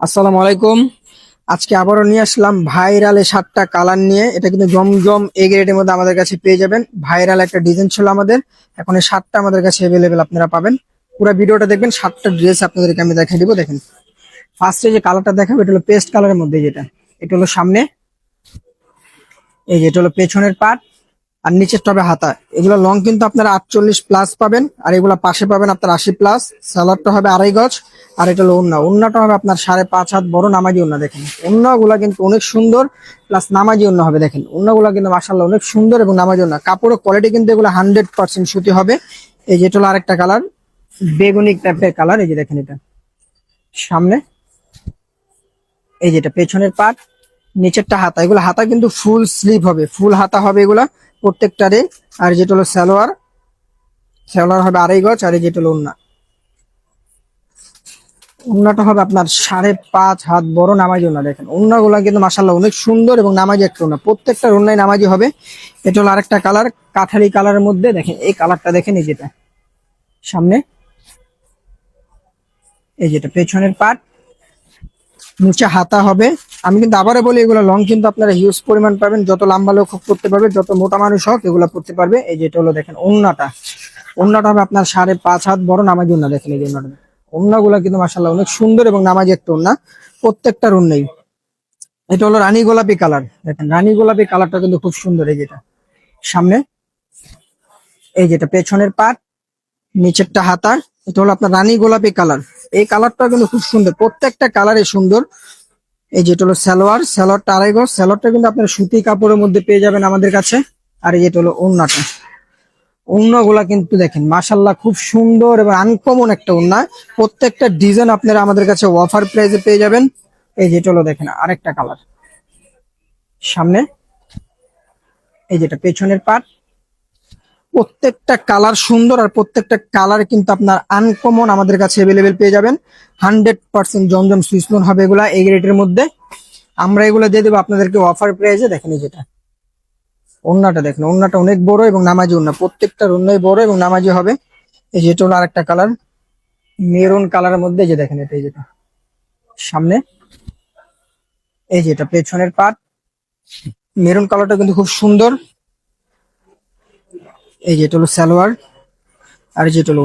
আসসালামু আলাইকুম। আজকে আবারও নিয়ে আসলাম ভাইরাল সাতটা কালার নিয়ে। এটা কিন্তু জমজম এই গ্রেডের মধ্যে আমাদের কাছে পেয়ে যাবেন। ভাইরাল একটা ডিজাইন ছিল আমাদের। এখন এই সাতটা আমাদের কাছে অ্যাভেলেবেল আপনারা পাবেন। পুরো ভিডিওটা দেখবেন, সাতটা ড্রেস আপনাদেরকে আমি দেখাই দিব, দেখেন। ফার্স্টে যে কালারটা দেখাবো, এটা হলো পেস্ট কালারের মধ্যে যেটা। এটা হলো সামনে। এই যে, এটা হলো পেছনের পার্ট আর নিচের টবে হাতা। এগুলো লং কিন্তু আপনারা আটচল্লিশ প্লাস পাবেন, আর এগুলো পাশে পাবেন আপনার আশি প্লাস সালাডটা হবে আড়াই গজ, আর এটা হলো ওন্না ওন্নাটা হবে আপনার সাড়ে পাঁচ হাত বড় নামাজি ওন্না দেখেন। ওন্নাগুলা কিন্তু অনেক সুন্দর প্লাস নামাজি ওন্না হবে, দেখেন। ওন্নাগুলা কিন্তু মাসাল্লাহ অনেক সুন্দর এবং নামাজি ওন্না কাপড়ের কোয়ালিটি কিন্তু এগুলো হান্ড্রেড পার্সেন্ট সুতি হবে। এই যে এটা হলো আরেকটা কালার বেগুনি টাইপের কালার এই যে দেখেন এটা। সামনে, এই যেটা পেছনের পাট নিচেরটা হাতা। এগুলো হাতা কিন্তু ফুল স্লিভ হবে ফুল হাতা হবে এগুলা। প্রত্যেকটারে আর যেটা হলো সালোয়ার সালোয়ার হবে আড়াই গজ, আর যেটা হলো ওন্না ওন্নাটা হবে আপনার সাড়ে পাঁচ হাত বড় নামাজি ওন্না দেখেন। ওন্নাগুলা কিন্তু মাসাল্লাহ অনেক সুন্দর এবং নামাজি একটা ওন্না প্রত্যেকটা ওন্নাই নামাজি হবে। এটা হলো আরেকটা কালার, কাঠালি কালারের মধ্যে, দেখেন, এই কালারটা দেখেন, এই যেটা। সামনে, এই যেটা, পেছনের পাট নিচে হাতা হবে। আমি কিন্তু আবারও বলি, এগুলো লং কিন্তু আপনারা হিউজ পরিমাণ পাবেন। যত লম্বা লোক হোক করতে পারবে, যত মোটা মানুষ হোক এগুলো করতে পারবে। এই যেটা হলো দেখেন ওন্নাটা। ওন্নাটা হবে আপনার সাড়ে পাঁচ হাত বড় নামাজি ওন্না, দেখেন এই যে ওন্নাটা। ওন্নাগুলো কিন্তু মাসাল্লাহ অনেক সুন্দর এবং নামাজি একটা ওন্না। প্রত্যেকটার ওন্নাই। এটা হলো রানী গোলাপি কালার। দেখেন, রানী গোলাপি কালারটা কিন্তু খুব সুন্দর, এই যেটা সামনে, এই যেটা পেছনের পাট নিচেরটা হাতা এটা হলো আপনার রানী গোলাপি কালার। এই কালারটা কিন্তু খুব সুন্দর। প্রত্যেকটা কালারে সুন্দর। এই যেটা হলো সালোয়ার। সালোয়ারটা আড়াই গজ। সালোয়ারটা কিন্তু আপনার সুতি কাপড়ের মধ্যে পেয়ে যাবেন আমাদের কাছে। আর এই যেটা হলো ওন্নাটা ওন্নাগুলা কিন্তু দেখেন মাসাল্লাহ খুব সুন্দর এবং আনকমন একটা ওন্না প্রত্যেকটা ডিজাইন আপনারা আমাদের কাছে অফার প্রাইসে পেয়ে যাবেন। এই যেটা হলো দেখেন, আরেকটা কালার। সামনে। এই যেটা পেছনের পাট প্রত্যেকটা কালার সুন্দর আর প্রত্যেকটা কালার কিন্তু আপনার আনকমন আমাদের কাছে অ্যাভেলেবেল পেয়ে যাবেন। হান্ড্রেড পার্সেন্ট জমজম সুইসলোন হবে এগুলা, এই রেটের মধ্যে। আমরা এগুলো দিয়ে দেবো আপনাদেরকে অফার প্রাইসে দেখেন যেটা ওন্নাটা দেখেন, ওন্নাটা অনেক বড় এবং নামাজি ওন্না। প্রত্যেকটার অন্যই বড় এবং নামাজি হবে। এই যেটা হলো আরেকটা কালার, মেরুন কালারের মধ্যে যে দেখেন এটা, এই যেটা সামনে, এই যেটা পেছনের পাট মেরুন কালারটা কিন্তু খুব সুন্দর। এই যেটা হলো সালোয়ার, আর যেটা হলো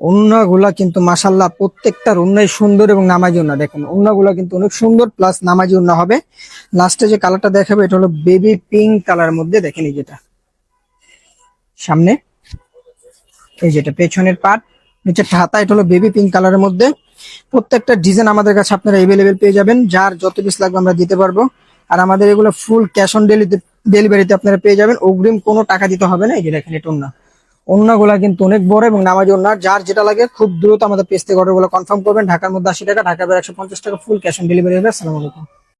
ওন্না গুলা কিন্তু মাসাল্লাহ প্রত্যেকটার ওন্নাই সুন্দর এবং নামাজি ওন্না দেখেনগুলা কিন্তু অনেক সুন্দর, প্লাস নামাজি ওন্না হবে। লাস্টে যে কালারটা দেখাবে, এটা হলো বেবি পিঙ্ক কালার মধ্যে, দেখেন এই যেটা। সামনে, এই যেটা, পেছনের পাট। নিচের হাতা এটা হলো বেবি পিঙ্ক কালারের মধ্যে। প্রত্যেকটা ডিজাইন আমাদের কাছে আপনারা এভেলেবেল পেয়ে যাবেন। যার যত পিস লাগবে আমরা দিতে পারব। আর আমাদের এগুলো ফুল ক্যাশ অন ডেলিভারিতে আপনারা পেয়ে যাবেন। অগ্রিম কোনো টাকা দিতে হবে না। এই যে দেখেন এটা ওন্না অন্যগুলা কিন্তু অনেক বড় এবং নামাজি ওন্না যার যেটা লাগে খুব দ্রুত আমাদের পেজ থেকে অর্ডারগুলো কনফার্ম করবেন। ঢাকার মধ্যে আশি টাকা, ঢাকার বের একশো পঞ্চাশ টাকা ফুল ক্যাশ অন ডেলিভারি হবে। আসসালামু আলাইকুম।